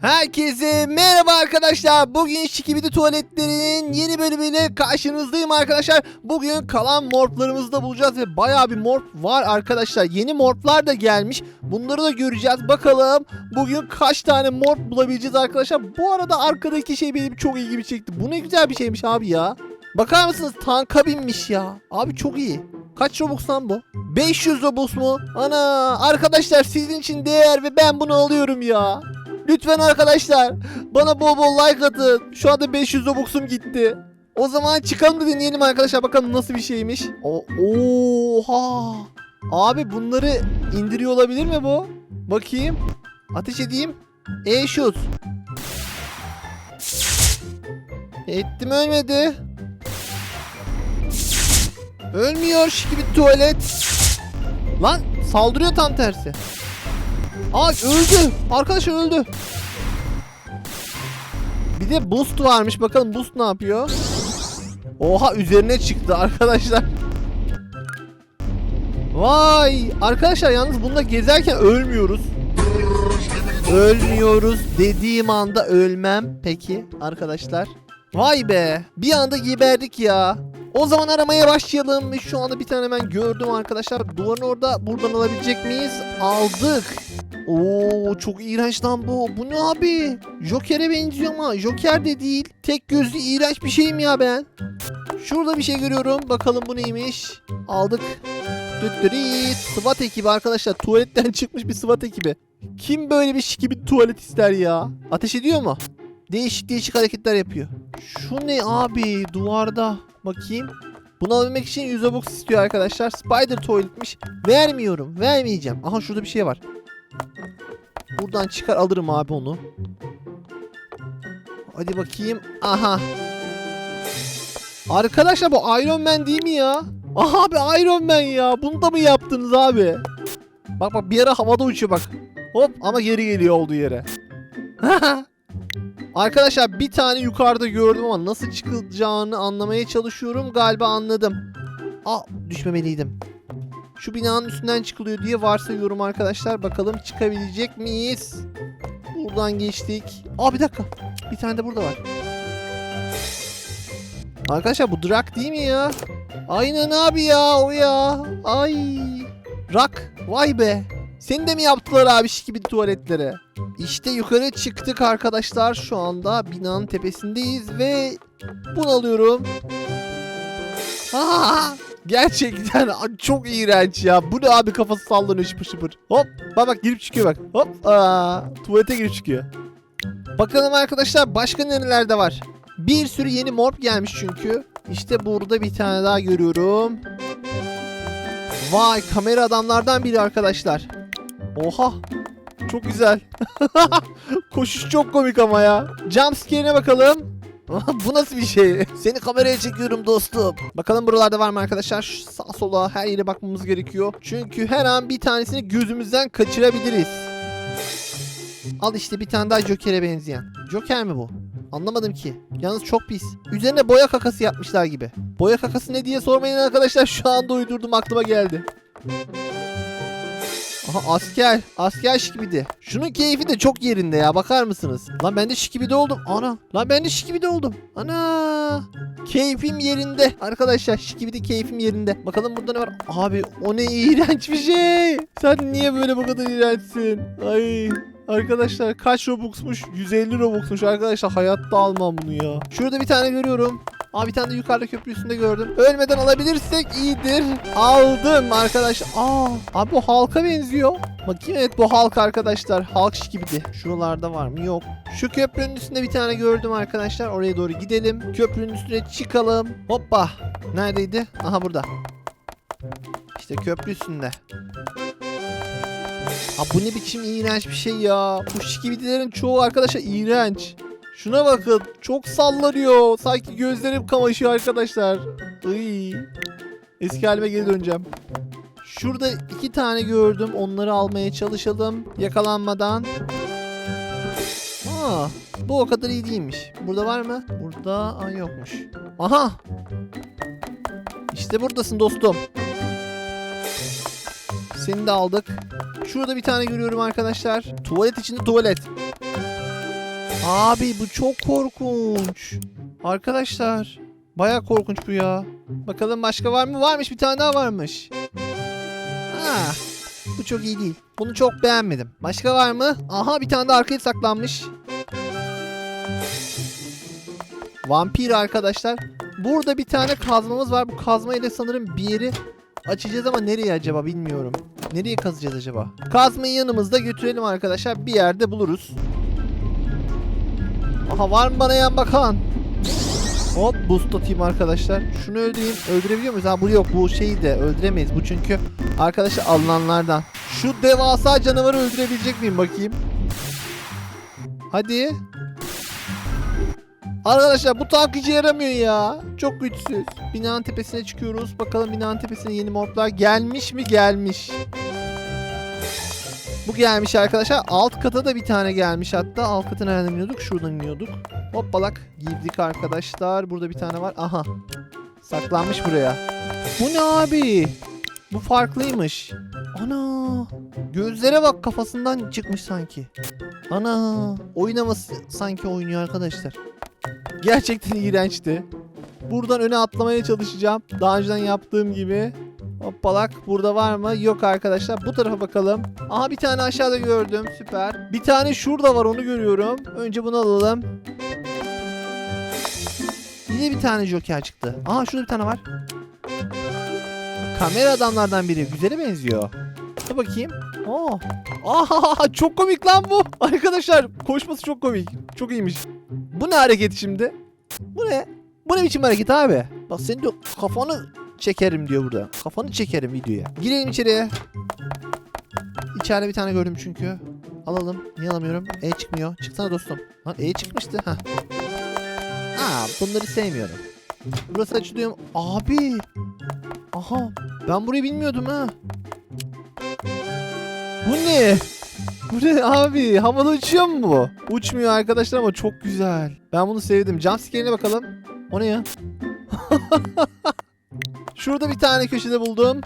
Herkese merhaba arkadaşlar. Bugün Şikibidi Tuvaletlerinin yeni bölümüyle karşınızdayım arkadaşlar. Bugün kalan morplarımızı da bulacağız ve bayağı bir morp var arkadaşlar. Yeni morplar da gelmiş. Bunları da göreceğiz. Bakalım bugün kaç tane morp bulabileceğiz arkadaşlar. Bu arada arkadaki şey benim çok ilgimi çekti. Bu ne güzel bir şeymiş abi ya. Bakar mısınız tanka binmiş ya. Abi çok iyi. Kaç Robux lan bu? 500 Robux mu? Ana arkadaşlar sizin için değer ve ben bunu alıyorum ya. Lütfen arkadaşlar bana bol bol like atın. Şu anda 500 Robux'um gitti. O zaman çıkalım da deneyelim arkadaşlar bakalım nasıl bir şeymiş. O Oha. Abi bunları indiriyor olabilir mi bu? Bakayım. Ateş edeyim. E şut. Ettim ölmedi. Ölmüyor gibi tuvalet. Lan saldırıyor tam tersi. Aa öldü. Arkadaşlar öldü. Bir de boost varmış. Bakalım boost ne yapıyor? Oha üzerine çıktı arkadaşlar. Vay arkadaşlar yalnız bunda gezerken ölmüyoruz. Ölmüyoruz dediğim anda ölmem. Peki arkadaşlar. Vay be bir anda geberdik ya. O zaman aramaya başlayalım. Şu anda bir tane hemen gördüm arkadaşlar. Duvarın orada buradan alabilecek miyiz? Aldık. Oo çok iğrenç lan bu. Bu ne abi? Joker'e benziyor ama Joker de değil. Tek gözlü iğrenç bir şeyim ya ben. Şurada bir şey görüyorum. Bakalım bu neymiş? Aldık. Düttürüt. SWAT ekibi arkadaşlar. Tuvaletten çıkmış bir SWAT ekibi. Kim böyle bir şiki tuvalet ister ya? Ateş ediyor mu? Değişik değişik hareketler yapıyor. Şu ne abi? Duvarda. Bakayım. Bunu alabilmek için 100 Robux istiyor arkadaşlar. Spider tuvaletmiş. Vermiyorum. Vermeyeceğim. Aha şurada bir şey var. Buradan çıkar alırım abi onu. Hadi bakayım. Aha. Arkadaşlar bu Iron Man değil mi ya? Aha abi Iron Man ya. Bunu da mı yaptınız abi? Bak bak bir ara havada uçuyor bak. Hop ama geri geliyor olduğu yere. Arkadaşlar bir tane yukarıda gördüm ama nasıl çıkılacağını anlamaya çalışıyorum. Galiba anladım. Aa düşmemeliydim. Şu binanın üstünden çıkılıyor diye varsayıyorum arkadaşlar. Bakalım çıkabilecek miyiz? Buradan geçtik. Aa bir dakika. Bir tane de burada var. Arkadaşlar bu Drak değil mi ya? Aynen abi ya o ya. Ay. Rak. Vay be. Seni de mi yaptılar abi gibi tuvaletlere? İşte yukarı çıktık arkadaşlar. Şu anda binanın tepesindeyiz ve bunu alıyorum. Aa, gerçekten çok iğrenç ya. Bu ne abi kafası sallanıyor şıpır şıpır. Hop bak bak girip çıkıyor bak. Hop aa, tuvalete girip çıkıyor. Bakalım arkadaşlar başka nerelerde var. Bir sürü yeni morp gelmiş çünkü. İşte burada bir tane daha görüyorum. Vay kamera adamlardan biri arkadaşlar. Oha. Çok güzel. Koşuş çok komik ama ya. Jumpscare'ine bakalım. Bu nasıl bir şey? Seni kameraya çekiyorum dostum. Bakalım buralarda var mı arkadaşlar? Şu Sağ sola her yere bakmamız gerekiyor. Çünkü her an bir tanesini gözümüzden kaçırabiliriz. Al işte bir tane daha Joker'e benzeyen. Joker mi bu? Anlamadım ki. Yalnız çok pis. Üzerine boya kakası yapmışlar gibi. Boya kakası ne diye sormayın arkadaşlar. Şu anda uydurdum aklıma geldi. Aha asker. Asker şikibidi. Şunun keyfi de çok yerinde ya. Bakar mısınız? Lan ben de şikibidi oldum. Ana. Lan ben de şikibidi oldum. Ana. Keyfim yerinde. Arkadaşlar şikibidi keyfim yerinde. Bakalım burada ne var? Abi o ne iğrenç bir şey. Sen niye böyle bu kadar iğrençsin? Ay. Arkadaşlar kaç Robux'muş? 150 Robux'muş arkadaşlar. Hayatta almam bunu ya. Şurada bir tane görüyorum. Aa bir tane de yukarıda köprü üstünde gördüm. Ölmeden alabilirsek iyidir. Aldım arkadaşlar. Aa, abi bu halka benziyor. Bakayım evet bu halk arkadaşlar. Halk gibiydi. Şuralarda var mı? Yok. Şu köprünün üstünde bir tane gördüm arkadaşlar. Oraya doğru gidelim. Köprünün üstüne çıkalım. Hoppa. Neredeydi? Aha burada. İşte köprü üstünde. Aa, bu ne biçim iğrenç bir şey ya. Bu şikibidilerin çoğu arkadaşlar iğrenç. Şuna bakın. Çok sallanıyor. Sanki gözlerim kamaşıyor arkadaşlar. Iy. Eski halime geri döneceğim. Şurada iki tane gördüm. Onları almaya çalışalım. Yakalanmadan. Aa, bu o kadar iyi değilmiş. Burada var mı? Burada Aa, yokmuş. Aha. İşte buradasın dostum. Seni de aldık. Şurada bir tane görüyorum arkadaşlar. Tuvalet içinde tuvalet. Abi bu çok korkunç. Arkadaşlar baya korkunç bu ya. Bakalım başka var mı? Varmış bir tane daha varmış. Ha, bu çok iyi değil. Bunu çok beğenmedim. Başka var mı? Aha bir tane de arkaya saklanmış. Vampir arkadaşlar. Burada bir tane kazmamız var. Bu kazma ile sanırım bir yeri açacağız ama nereye acaba bilmiyorum. Nereye kazacağız acaba? Kazmayı yanımızda götürelim arkadaşlar. Bir yerde buluruz. Aha var mı bana yan bakan? Hop boost atayım arkadaşlar. Şunu öldüreyim. Öldürebiliyor muyuz? Ha bu yok. Bu şeyi de öldüremeyiz. Bu çünkü arkadaşlar alınanlardan. Şu devasa canavarı öldürebilecek miyim bakayım? Hadi. Arkadaşlar bu tank işe yaramıyor ya. Çok güçsüz. Binanın tepesine çıkıyoruz. Bakalım binanın tepesine yeni moblar gelmiş mi? Gelmiş. Bu gelmiş arkadaşlar. Alt kata da bir tane gelmiş hatta. Alt kata nereden iniyorduk? Şuradan iniyorduk. Hoppalak girdik arkadaşlar. Burada bir tane var. Aha. Saklanmış buraya. Bu ne abi? Bu farklıymış. Ana. Gözlere bak kafasından çıkmış sanki. Ana. Oynaması sanki oynuyor arkadaşlar. Gerçekten iğrençti. Buradan öne atlamaya çalışacağım. Daha önceden yaptığım gibi. Hoppalak. Burada var mı? Yok arkadaşlar. Bu tarafa bakalım. Aha bir tane aşağıda gördüm. Süper. Bir tane şurada var onu görüyorum. Önce bunu alalım. Yine bir tane joker çıktı. Aha şurada bir tane var. Kamera adamlardan biri. Güzele benziyor. Dur bakayım. Oo. Aha çok komik lan bu. Arkadaşlar koşması çok komik. Çok iyiymiş. Bu ne hareket şimdi? Bu ne? Bu ne biçim hareket abi? Bak senin de kafanı çekerim diyor burada. Kafanı çekerim videoya. Girelim içeriye. İçeride bir tane gördüm çünkü. Alalım. Niye alamıyorum? E çıkmıyor. Çıksana dostum. Lan E çıkmıştı. Hah. Aa bunları sevmiyorum. Burası açılıyor? Abi. Aha. Ben burayı bilmiyordum ha. Bu ne? Bu ne abi? Havada uçuyor mu bu? Uçmuyor arkadaşlar ama çok güzel. Ben bunu sevdim. Jumpscare'ine bakalım. O ne ya? Şurada bir tane köşede buldum.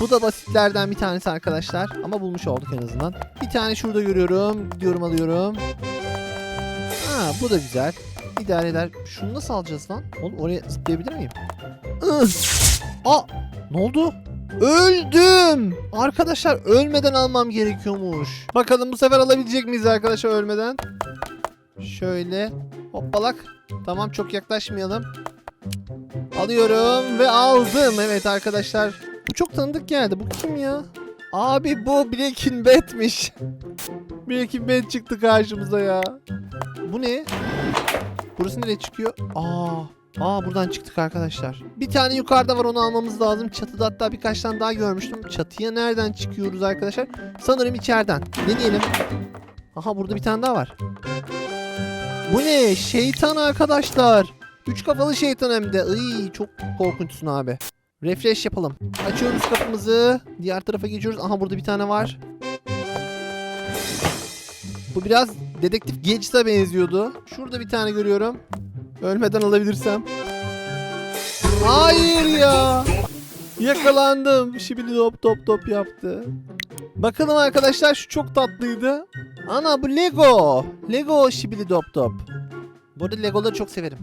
Bu da basitlerden bir tanesi arkadaşlar. Ama bulmuş olduk en azından. Bir tane şurada görüyorum. Gidiyorum alıyorum. Ha bu da güzel. İdare eder. Şunu nasıl alacağız lan? Oğlum oraya zıplayabilir miyim? Aa! Ne oldu? Öldüm. Arkadaşlar ölmeden almam gerekiyormuş. Bakalım bu sefer alabilecek miyiz arkadaşlar ölmeden? Şöyle hoppalak. Tamam çok yaklaşmayalım. Alıyorum ve aldım. Evet arkadaşlar. Bu çok tanıdık geldi. Bu kim ya? Abi bu Breaking Bad'miş. Breaking Bad çıktı karşımıza ya. Bu ne? Burası nereye çıkıyor? Aa, aa buradan çıktık arkadaşlar. Bir tane yukarıda var onu almamız lazım. Çatıda hatta birkaç tane daha görmüştüm. Çatıya nereden çıkıyoruz arkadaşlar? Sanırım içeriden. Deneyelim. Aha burada bir tane daha var. Bu ne? Şeytan arkadaşlar. Üç kafalı şeytan hem de. Iy, çok korkunçsun abi. Refresh yapalım. Açıyoruz kapımızı. Diğer tarafa geçiyoruz. Aha burada bir tane var. Bu biraz dedektif Gadget'a benziyordu. Şurada bir tane görüyorum. Ölmeden alabilirsem. Hayır ya. Yakalandım. Şibili top top top yaptı. Bakalım arkadaşlar şu çok tatlıydı. Ana bu Lego. Lego şibili top top. Bu arada Legoları çok severim.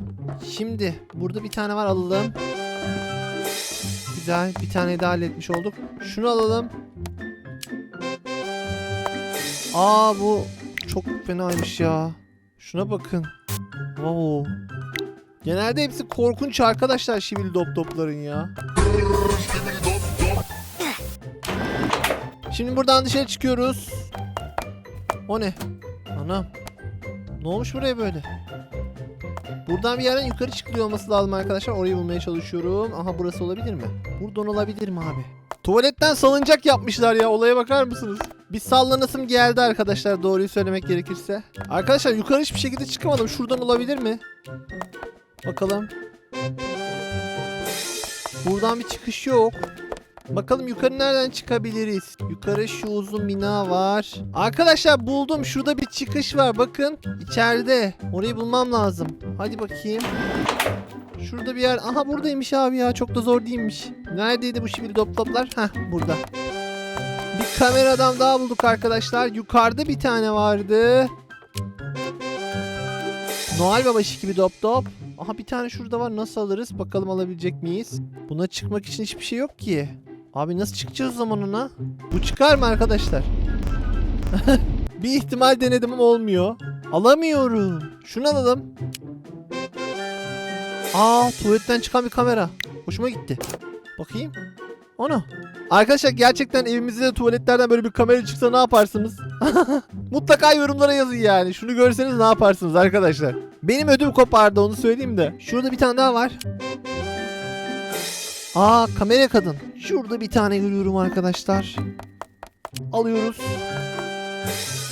Şimdi burada bir tane var alalım. Güzel bir tane daha halletmiş olduk. Şunu alalım. Aa bu çok fenaymış ya. Şuna bakın. Wow. Genelde hepsi korkunç arkadaşlar şivili dop topların ya. Şimdi buradan dışarı çıkıyoruz. O ne? Anam. Ne olmuş buraya böyle? Buradan bir yerden yukarı çıkılıyor olması lazım arkadaşlar. Orayı bulmaya çalışıyorum. Aha burası olabilir mi? Buradan olabilir mi abi? Tuvaletten salıncak yapmışlar ya. Olaya bakar mısınız? Bir sallanasım geldi arkadaşlar doğruyu söylemek gerekirse. Arkadaşlar yukarı hiçbir şekilde çıkamadım. Şuradan olabilir mi? Bakalım. Buradan bir çıkış yok. Bakalım yukarı nereden çıkabiliriz? Yukarı şu uzun bina var. Arkadaşlar buldum. Şurada bir çıkış var. Bakın. içeride. Orayı bulmam lazım. Hadi bakayım. Şurada bir yer. Aha buradaymış abi ya. Çok da zor değilmiş. Neredeydi bu şimdi top toplar? Heh burada. Bir kameradan daha bulduk arkadaşlar. Yukarıda bir tane vardı. Noel Baba şiki bir dop dop. Aha bir tane şurada var. Nasıl alırız? Bakalım alabilecek miyiz? Buna çıkmak için hiçbir şey yok ki. Abi nasıl çıkacağız o zaman ona? Bu çıkar mı arkadaşlar? bir ihtimal denedim ama olmuyor. Alamıyorum. Şunu alalım. Aa tuvaletten çıkan bir kamera. Hoşuma gitti. Bakayım. Onu. Arkadaşlar gerçekten evimizde de tuvaletlerden böyle bir kamera çıksa ne yaparsınız? Mutlaka yorumlara yazın yani. Şunu görseniz ne yaparsınız arkadaşlar? Benim ödüm kopardı onu söyleyeyim de. Şurada bir tane daha var. Aa kamera kadın. Şurada bir tane görüyorum arkadaşlar. Alıyoruz.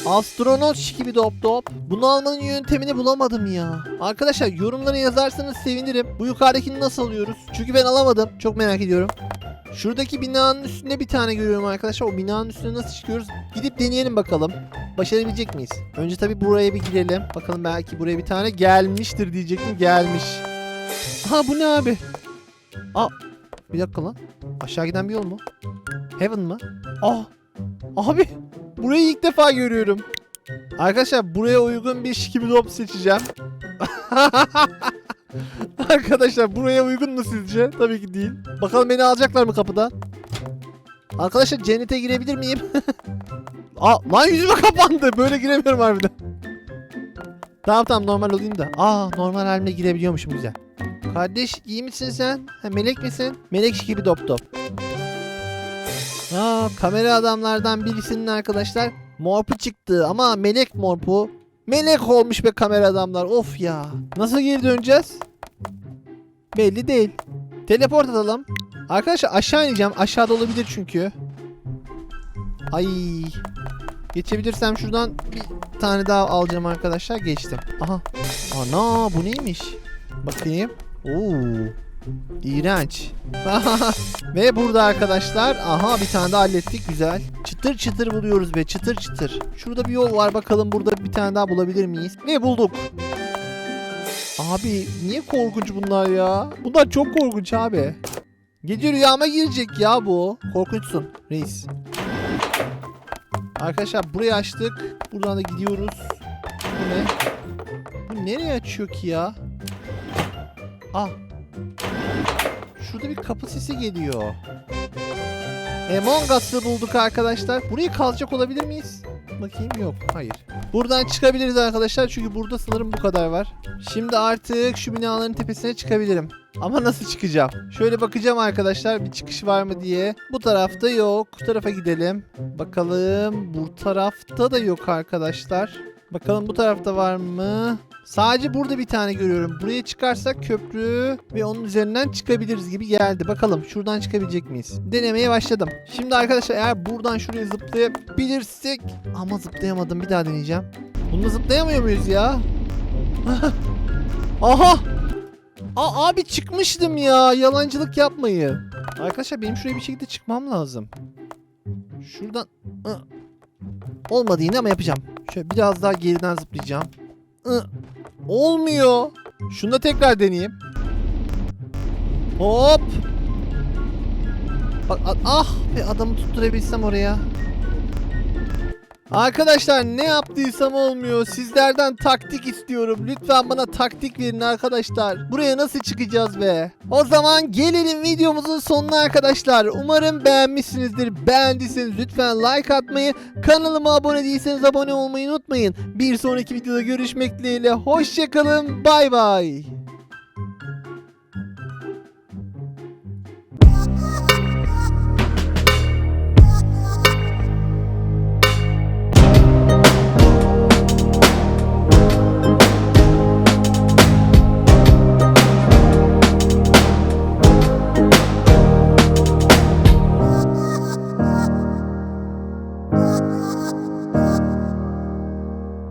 Astronot gibi dop dop. Bunu almanın yöntemini bulamadım ya. Arkadaşlar yorumlara yazarsanız sevinirim. Bu yukarıdakini nasıl alıyoruz? Çünkü ben alamadım. Çok merak ediyorum. Şuradaki binanın üstünde bir tane görüyorum arkadaşlar. O binanın üstüne nasıl çıkıyoruz? Gidip deneyelim bakalım. Başarabilecek miyiz? Önce tabii buraya bir girelim. Bakalım belki buraya bir tane gelmiştir diyecektim. Gelmiş. Ha bu ne abi? Aa bir dakika lan. Aşağı giden bir yol mu? Heaven mı? Ah abi burayı ilk defa görüyorum. Arkadaşlar buraya uygun bir şikibidop seçeceğim. Arkadaşlar buraya uygun mu sizce? Tabii ki değil. Bakalım beni alacaklar mı kapıdan? Arkadaşlar cennete girebilir miyim? Aa lan yüzüme kapandı. Böyle giremiyorum harbiden. Tamam tamam normal olayım da. Aa normal halimle girebiliyormuşum güzel. Kardeş iyi misin sen? Ha, melek misin? Melek gibi dop dop. Aa kamera adamlardan birisinin arkadaşlar morpu çıktı ama melek morpu. Melek olmuş be kamera adamlar. Of ya. Nasıl geri döneceğiz? Belli değil. Teleport atalım. Arkadaşlar aşağı ineceğim. Aşağıda olabilir çünkü. Ay. Geçebilirsem şuradan bir tane daha alacağım arkadaşlar. Geçtim. Aha. Ana bu neymiş? Bakayım. Oo. İğrenç. Ve burada arkadaşlar aha bir tane daha hallettik güzel. Çıtır çıtır buluyoruz be çıtır çıtır. Şurada bir yol var bakalım burada bir tane daha bulabilir miyiz? Ve bulduk. Abi niye korkunç bunlar ya? Bunlar çok korkunç abi. Gece rüyama girecek ya bu. Korkunçsun reis. Arkadaşlar burayı açtık. Buradan da gidiyoruz. Bu ne? Bu nereye açıyor ki ya? Ah. Şurada bir kapı sesi geliyor. Among Us'ı bulduk arkadaşlar. Burayı kazacak olabilir miyiz? Bakayım yok. Hayır. Buradan çıkabiliriz arkadaşlar. Çünkü burada sanırım bu kadar var. Şimdi artık şu binaların tepesine çıkabilirim. Ama nasıl çıkacağım? Şöyle bakacağım arkadaşlar bir çıkış var mı diye. Bu tarafta yok. Bu tarafa gidelim. Bakalım bu tarafta da yok arkadaşlar. Bakalım bu tarafta var mı? Sadece burada bir tane görüyorum. Buraya çıkarsak köprü ve onun üzerinden çıkabiliriz gibi geldi. Bakalım şuradan çıkabilecek miyiz? Denemeye başladım. Şimdi arkadaşlar eğer buradan şuraya zıplayabilirsek... Ama zıplayamadım bir daha deneyeceğim. Bununla zıplayamıyor muyuz ya? Aha! Aa, abi çıkmıştım ya. Yalancılık yapmayın. Arkadaşlar benim şuraya bir şekilde çıkmam lazım. Şuradan... Olmadı yine ama yapacağım. Şöyle biraz daha geriden zıplayacağım. Ih. Olmuyor. Şunu da tekrar deneyeyim. Hop. Bak ah be adamı tutturabilsem oraya. Arkadaşlar ne yaptıysam olmuyor. Sizlerden taktik istiyorum. Lütfen bana taktik verin arkadaşlar. Buraya nasıl çıkacağız be? O zaman gelelim videomuzun sonuna arkadaşlar. Umarım beğenmişsinizdir. Beğendiyseniz lütfen like atmayı, kanalıma abone değilseniz abone olmayı unutmayın. Bir sonraki videoda görüşmek dileğiyle. Hoşçakalın. Bay bay.